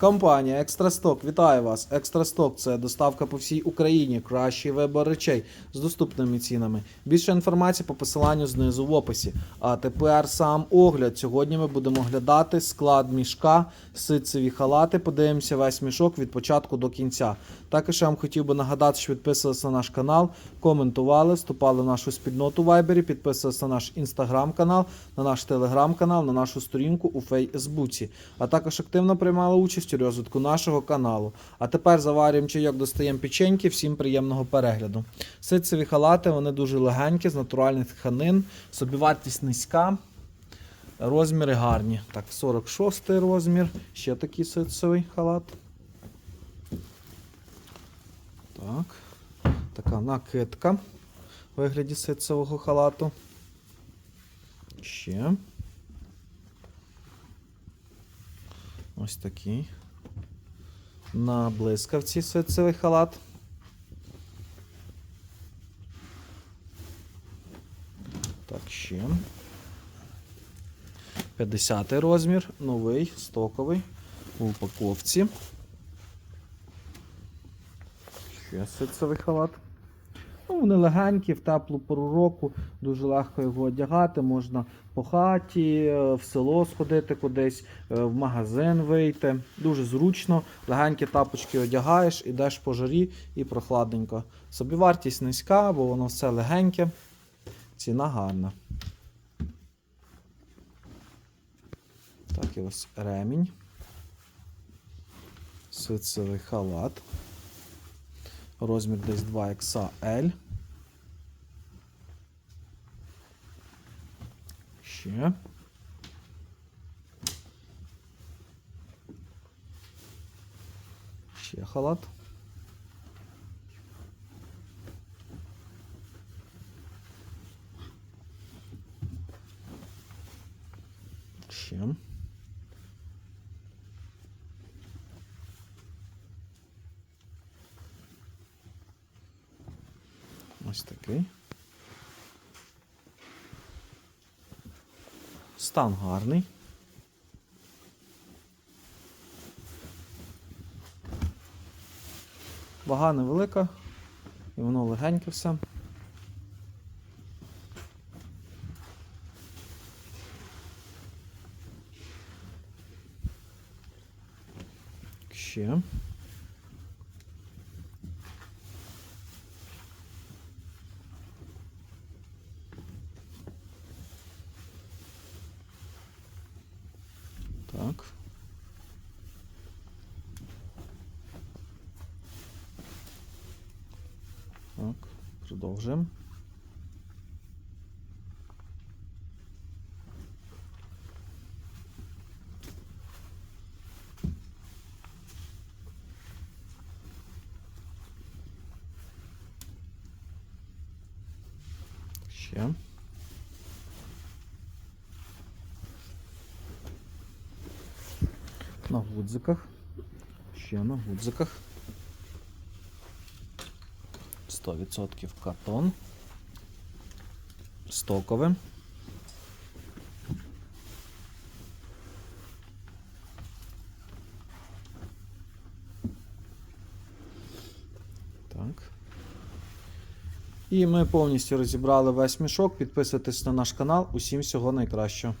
Компанія Екстрасток вітаю вас. Екстрасток це доставка по всій Україні. Кращий вибор речей з доступними цінами. Більше інформації по посиланню знизу в описі. А тепер сам огляд. Сьогодні ми будемо оглядати склад мішка, ситцеві халати. Подивимося весь мішок від початку до кінця. Також я вам хотів би нагадати, що підписувалися на наш канал, коментували, вступали в нашу спільноту в Вайбері, підписувалися на наш інстаграм-канал, на наш телеграм-канал, на нашу сторінку у Фейсбуці. А також активно приймали участь у розвитку нашого каналу. А тепер заварюємо чайок, достаємо печеньки. Всім приємного перегляду. Ситцеві халати, вони дуже легенькі, з натуральних тканин, собівартість низька. Розміри гарні. Так, 46 розмір. Ще такий ситцевий халат. Так. Така накидка в вигляді ситцевого халату. Ще. Ось такий. На блискавці свинцевий халат. Так, ще. 50 розмір, новий, стоковий, у упаковці. Ще свинцевий халат. Ну, вони легенькі, в теплу пору року, дуже легко його одягати, можна по хаті, е, в село сходити кудись, е, в магазин вийти. Дуже зручно. Легенькі тапочки одягаєш, ідеш по жарі і прохладненько. Собівартість низька, бо воно все легеньке. Ціна гарна. Так, і ось ремінь. Ситцевий халат. Розмір десь 2XL. Ще. Ще халат. Ще. Ось такий. Стан гарний. Вага невелика, і воно легеньке все. Ще. Так. Так, продовжуємо. Ще. На гудзиках. Ще на гудзиках. 100% картон. Стокове. Так. І ми повністю розібрали весь мішок. Підписуйтесь на наш канал. Усім всього найкращого.